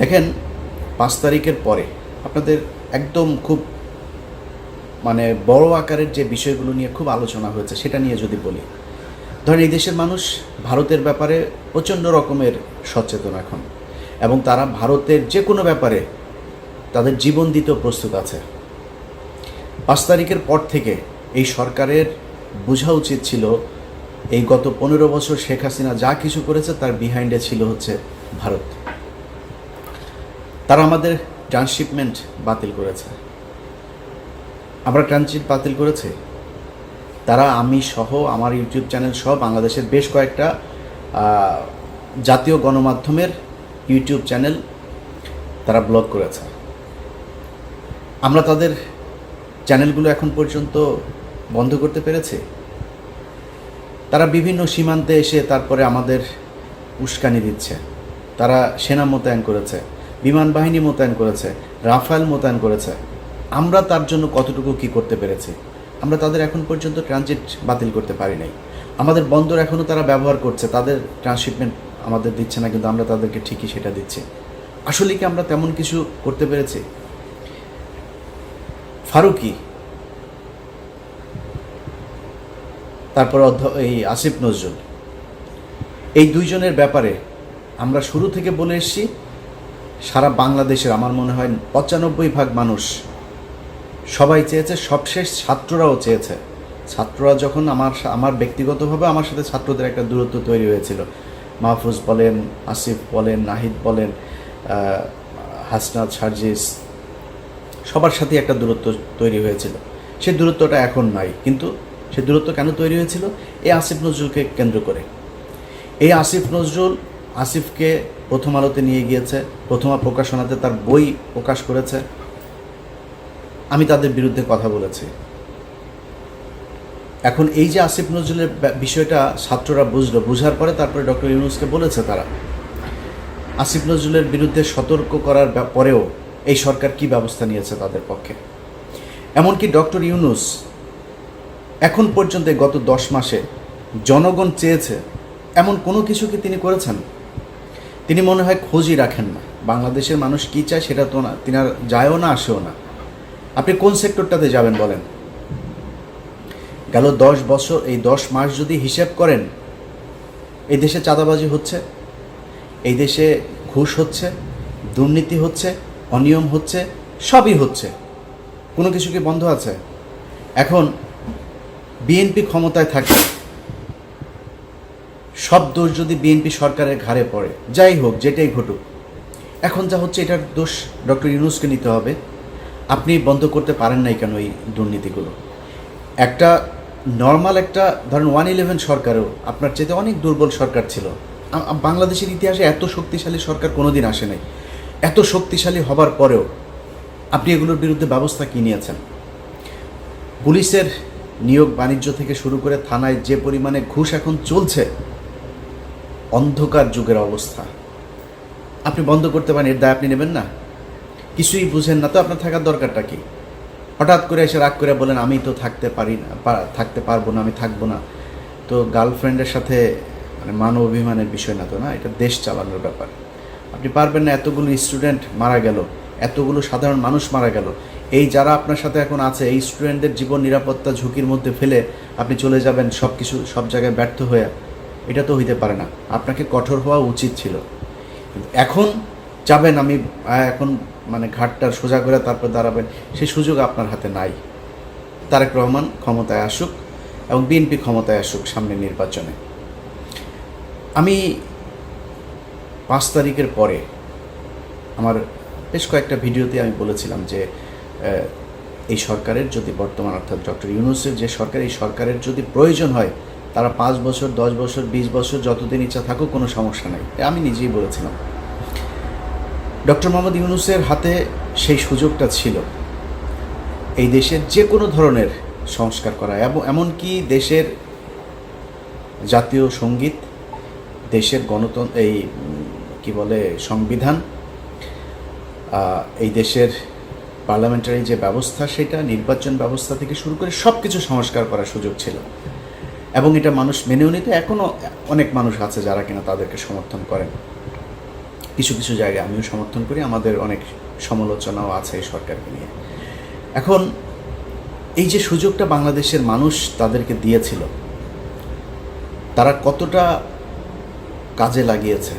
দেখেন, পাঁচ তারিখের পরে আপনাদের একদম খুব মানে বড় আকারের যে বিষয়গুলো নিয়ে খুব আলোচনা হয়েছে, সেটা নিয়ে যদি বলি। ধরেন, এই দেশের মানুষ ভারতের ব্যাপারে প্রচণ্ড রকমের সচেতন এখন এবং তারা ভারতের যে কোনো ব্যাপারে তাদের জীবন দিতেও প্রস্তুত আছে। পাঁচ তারিখের পর থেকে এই সরকারের বোঝা উচিত ছিল, এই গত পনেরো বছর শেখ হাসিনা যা কিছু করেছে তার বিহাইন্ডে ছিল হচ্ছে ভারত। তারা আমাদের ট্রান্সশিপমেন্ট বাতিল করেছে। আমরা ট্রানজিট বাতিল করেছে। তারা আমি সহ আমার ইউটিউব চ্যানেল সহ বাংলাদেশের বেশ কয়েকটা জাতীয় গণমাধ্যমের ইউটিউব চ্যানেল তারা ব্লক করেছে। আমরা তাদের চ্যানেলগুলো এখন পর্যন্ত বন্ধ করতে পেরেছি। তারা বিভিন্ন সীমান্তে এসে তারপরে আমাদের উস্কানি দিচ্ছে। তারা সেনা মোতায়েন করেছে। বিমান বাহিনী মোতায়েন করেছে, রাফায়েল মোতায়েন করেছে। আমরা তার জন্য কতটুকু কি করতে পেরেছি? আমরা তাদের এখন পর্যন্ত ট্রানজিট বাতিল করতে পারি নাই। আমাদের বন্দর এখনও তারা ব্যবহার করছে, তাদের ট্রান্সশিপমেন্ট আমাদের দিচ্ছে না, কিন্তু আমরা তাদেরকে ঠিকই সেটা দিচ্ছি। আসলে কি আমরা তেমন কিছু করতে পেরেছি? ফারুকি, তারপর এই আসিফ নজরুল। এই দুইজনের ব্যাপারে আমরা শুরু থেকে বলে এসেছি সারা বাংলাদেশের আমার মনে হয় পঁচানব্বই ভাগ মানুষ সবাই চেয়েছে, সবশেষ ছাত্ররাও চেয়েছে। ছাত্ররা যখন আমার আমার ব্যক্তিগতভাবে আমার সাথে ছাত্রদের একটা দূরত্ব তৈরি হয়েছিল। মাহফুজ বলেন, আসিফ বলেন, নাহিদ বলেন হাসনাত, সার্জিস, সবার সাথে একটা দূরত্ব তৈরি হয়েছিল। সেই দূরত্বটা এখন নাই, কিন্তু সে দূরত্ব কেন তৈরি হয়েছিল? এই আসিফ নজরুলকে কেন্দ্র করে। এই আসিফ নজরুল, আসিফকে প্রথম আলোতে নিয়ে গিয়েছে, প্রথমা প্রকাশনাতে তার বই প্রকাশ করেছে। আমি তাদের বিরুদ্ধে কথা বলেছি। এখন এই যে আসিফ নজরুলের বিষয়টা ছাত্ররা বুঝলো, বুঝার পরে তারপরে ডক্টর ইউনুসকে বলেছে তারা। আসিফ নজরুলের বিরুদ্ধে সতর্ক করার পরেও এই সরকার কি ব্যবস্থা নিয়েছে তাদের পক্ষে? এমনকি ডক্টর ইউনুস এখন পর্যন্ত গত দশ মাসে জনগণ চেয়েছে, এমন কোনো কিছু কি তিনি করেছেন? তিনি মনে হয় খোঁজই রাখেন না। বাংলাদেশের মানুষ কী চায় সেটা তো না, তিনি আর যায়ও না, আসেও না। আপনি কোন সেক্টরটাতে যাবেন বলেন? গেল দশ বছর, এই দশ মাস যদি হিসেব করেন, এই দেশে চাঁদাবাজি হচ্ছে, এই দেশে ঘুষ হচ্ছে, দুর্নীতি হচ্ছে, অনিয়ম হচ্ছে, সবই হচ্ছে। কোনো কিছু কি বন্ধ আছে? এখন বিএনপি ক্ষমতায় থাকে সব দোষ যদি বিএনপি সরকারের ঘাড়ে পড়ে, যাই হোক, যেটাই ঘটুক, এখন যা হচ্ছে এটার দোষ ডক্টর ইউনুসকে নিতে হবে। আপনি বন্ধ করতে পারেন নাই কেন এই দুর্নীতিগুলো? একটা নর্মাল একটা, ধরেন ওয়ান ইলেভেন সরকারও আপনার চেয়ে অনেক দুর্বল সরকার ছিল। বাংলাদেশের ইতিহাসে এত শক্তিশালী সরকার কোনোদিন আসে নাই। এত শক্তিশালী হবার পরেও আপনি এগুলোর বিরুদ্ধে ব্যবস্থা কী নিয়েছেন? পুলিশের নিয়োগ বাণিজ্য থেকে শুরু করে থানায় যে পরিমাণে ঘুষ এখন চলছে অন্ধকার যুগের অবস্থা। আপনি বন্ধ করতে পারেন, এর দায় আপনি নেবেন না। কিছুই বুঝেন না, তো আপনার থাকার দরকারটা কি? হঠাৎ করে এসে রাগ করে বলেন, আমি তো থাকতে পারি না থাকতে পারব না, আমি থাকব না। তো গার্লফ্রেন্ডের সাথে মানে মান অভিমানের বিষয় না তো, না? এটা দেশ চালানোর ব্যাপার। আপনি পারবেন না, এতগুলো স্টুডেন্ট মারা গেল, এতগুলো সাধারণ মানুষ মারা গেল। এই যারা আপনার সাথে এখন আছে, এই স্টুডেন্টদের জীবন নিরাপত্তা ঝুঁকির মধ্যে ফেলে আপনি চলে যাবেন সব কিছু সব জায়গায় ব্যর্থ হয়ে। এটা তো হইতে পারে না। আপনাকে কঠোর হওয়া উচিত ছিল। এখন যাবেন, আমি এখন মানে ঘাটটা সোজা করে তারপর দাঁড়াবেন সেই সুযোগ আপনার হাতে নাই। তারেক রহমান ক্ষমতায় আসুক এবং বিএনপি ক্ষমতায় আসুক সামনে নির্বাচনে। আমি পাঁচ তারিখের পরে আমার বেশ কয়েকটা ভিডিওতে আমি বলেছিলাম যে এই সরকারের যদি বর্তমান অর্থাৎ ডক্টর ইউনুসের যে সরকার, এই সরকারের যদি প্রয়োজন হয় তারা পাঁচ বছর, দশ বছর, বিশ বছর যতদিন ইচ্ছা থাকুক, কোনো সমস্যা নেই। আমি নিজেই বলেছিলাম। ডক্টর মোহাম্মদ ইউনুসের হাতে সেই সুযোগটা ছিল। এই দেশের যে কোনো ধরনের সংস্কার করা, এবং এমনকি দেশের জাতীয় সংগীত, দেশের গণতন্ত্র এই, কি বলে, সংবিধান এই দেশের পার্লামেন্টারি যে ব্যবস্থা, সেটা নির্বাচন ব্যবস্থা থেকে শুরু করে সব কিছু সংস্কার করার সুযোগ ছিল। এবং এটা মানুষ মেনেও নিতে এখনও অনেক মানুষ আছে যারা কিনা তাদেরকে সমর্থন করেন। কিছু কিছু জায়গায় আমিও সমর্থন করি, আমাদের অনেক সমালোচনাও আছে এই সরকারকে নিয়ে। এখন এই যে সুযোগটা বাংলাদেশের মানুষ তাদেরকে দিয়েছিল, তারা কতটা কাজে লাগিয়েছে?